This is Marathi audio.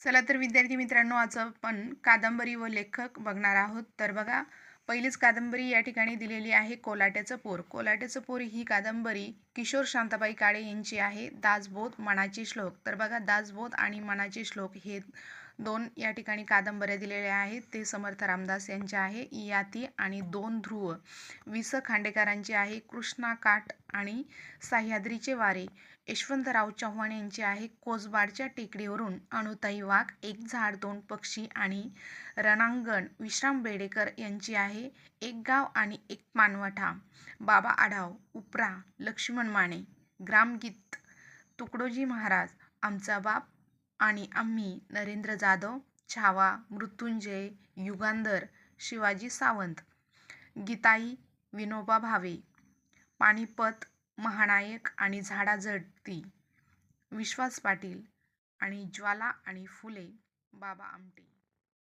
चला तर विद्यार्थी मित्रांनो आज आपण कादंबरी व लेखक बघणार आहोत. तर बघा पहिलीच कादंबरी या ठिकाणी दिलेली आहे कोलाट्याचं पोर. कोलाट्याचं पोर ही कादंबरी किशोर शांताबाई काळे यांची आहे. दासबोध मनाचे श्लोक. तर बघा दासबोध आणि मनाचे श्लोक हे दोन या ठिकाणी कादंबऱ्या दिलेल्या आहेत. ते समर्थ रामदास यांचे आहे याती आणि दोन ध्रुव. वि स खांडेकरांचे आहे कृष्णा काठ आणि सह्याद्रीचे वारे. यशवंतराव चव्हाण यांचे आहे कोसबाडच्या टेकडीवरून अणुताई वाघ एक झाड दोन पक्षी आणि रणांगण. विश्राम बेडेकर यांची आहे एक गाव आणि एक मानवठा. बाबा आढाव उपरा लक्ष्मण माने ग्रामगीत तुकडोजी महाराज आमचा बाप आणि आम्ही नरेंद्र जाधव छावा मृत्युंजय युगांधर शिवाजी सावंत गीताई विनोबा भावे पानिपत महानायक आणि झाडाझडती विश्वास पाटील आणि ज्वाला आणि फुले बाबा आमटे.